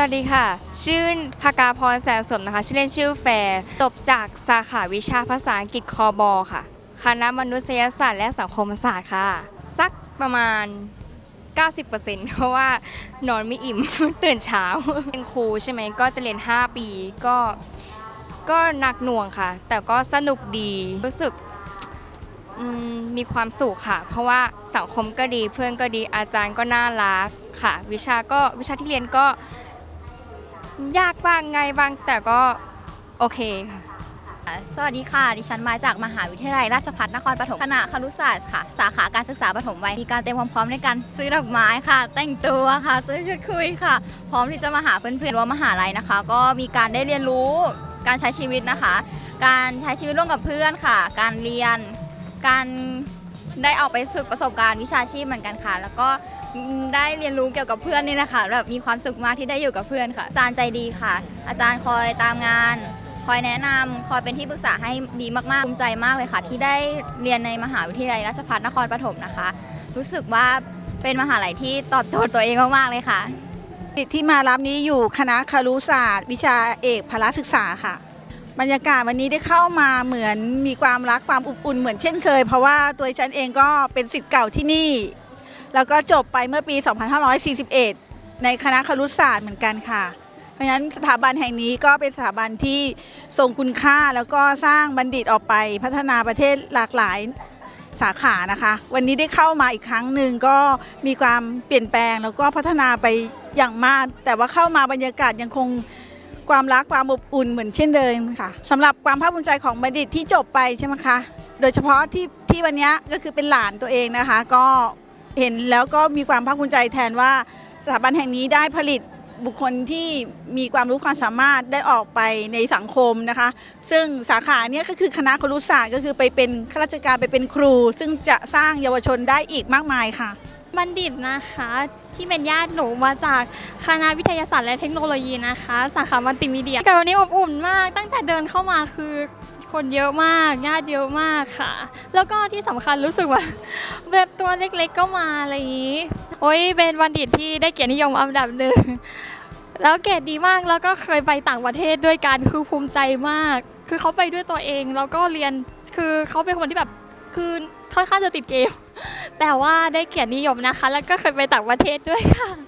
สวัสดีค่ะ ชื่อภากาพรแสนสมนะคะ ชื่อเล่นชื่อแฟร์จบจากสาขาวิชาภาษาอังกฤษคอบอค่ะ คณะมนุษยศาสตร์และสังคมศาสตร์ค่ะ สักประมาณ 90%เพราะว่านอนไม่อิ่ม ตื่นเช้า เป็นครูใช่ไหมก็จะเรียน 5 ปีก็ก็หนักหน่วงค่ะ แต่ก็สนุกดีรู้สึกมมีความสุขค่ะ เพราะว่าสังคมก็ดีเพื่อนก็ดีอาจารย์ก็น่ารักค่ะ วิชาก็วิชาที่เรียนก็ ยากบ้างง่ายบ้างแต่ก็โอเคค่ะ สวัสดีค่ะ ดิฉันมาจากมหาวิทยาลัยราชภัฏนครปฐมคณะครุศาสตร์ค่ะ สาขาการศึกษาปฐมวัย มีการเตรียมความพร้อมในการซื้อดอกไม้ค่ะ แต่งตัวค่ะ ซื้อชุดคุยค่ะ พร้อมที่จะมาหาเพื่อนๆรั้วมหาลัยนะคะ ก็มีการได้เรียนรู้การใช้ชีวิตนะคะ การใช้ชีวิตร่วมกับเพื่อนค่ะ การเรียน การได้ออกไปฝึกประสบการณ์วิชาชีพเหมือนกันค่ะ แล้วก็ ได้เรียนรู้เกี่ยวกับเพื่อนนี่นะคะแบบมีความสุขมากที่ได้อยู่กับเพื่อนค่ะ อาจารย์ใจดีค่ะ อาจารย์คอยตามงาน คอยแนะนำคอยเป็นที่ปรึกษาให้ดีมากๆภูมิใจมากเลยค่ะ ที่ได้เรียนในมหาวิทยาลัยราชภัฏนครปฐมนะคะ รู้สึกว่าเป็นมหาลัยที่ตอบโจทย์ตัวเองมากๆเลยค่ะที่มารับนี้อยู่คณะคารุศาสตร์ วิชาเอกพละศึกษาค่ะ บรรยากาศวันนี้ได้เข้ามาเหมือนมีความรักความอบอุ่นเหมือนเช่นเคย เพราะว่าตัวฉันเองก็เป็นสิทธิ์เก่าที่นี่ แล้วก็จบไปเมื่อปี 2541 ในคณะครุศาสตร์เหมือนกันค่ะ เพราะฉะนั้นสถาบันแห่งนี้ก็เป็นสถาบันที่ทรงคุณค่าแล้วก็สร้างบัณฑิตออกไปพัฒนาประเทศหลากหลายสาขานะคะ วันนี้ได้เข้ามาอีกครั้งหนึ่งก็มีความเปลี่ยนแปลงแล้วก็พัฒนาไปอย่างมาก แต่ว่าเข้ามาบรรยากาศยังคงความรักความอบอุ่นเหมือนเช่นเดิมค่ะสำหรับความภาคภูมิใจของบัณฑิตที่จบไปใช่ไหมคะ โดยเฉพาะที่ที่วันนี้ก็คือเป็นหลานตัวเองนะคะ ก็ เห็นแล้วก็มีความภาคภูมิใจแทนว่าสถาบันแห่งนี้ได้ผลิตบุคคลที่มีความรู้ความสามารถได้ออกไปในสังคมนะคะ ซึ่งสาขาเนี้ยก็คือคณะครุศาสตร์ก็คือไปเป็นข้าราชการไปเป็นครู ซึ่งจะสร้างเยาวชนได้อีกมากมายค่ะ บัณฑิตนะคะที่เป็นญาติหนูมาจากคณะวิทยาศาสตร์และเทคโนโลยีนะคะ สาขามัลติมีเดียแต่วันนี้อบอุ่นมาก ตั้งแต่เดินเข้ามาคือ คนเยอะมากญาติเยอะมากค่ะ แล้วก็ที่สำคัญรู้สึกว่าแบบตัวเล็กๆก็มาอะไรอย่างนี้ โอ้ยเป็นบัณฑิตที่ได้เกียรตินิยมอันดับหนึ่งแล้วเกรดดีมากแล้วก็เคยไปต่างประเทศด้วยกันคือภูมิใจมาก คือเขาไปด้วยตัวเองแล้วก็เรียนคือเขาเป็นคนที่แบบคือค่อนข้างจะติดเกม แต่ว่าได้เกียรตินิยมนะคะ แล้วก็เคยไปต่างประเทศด้วยค่ะ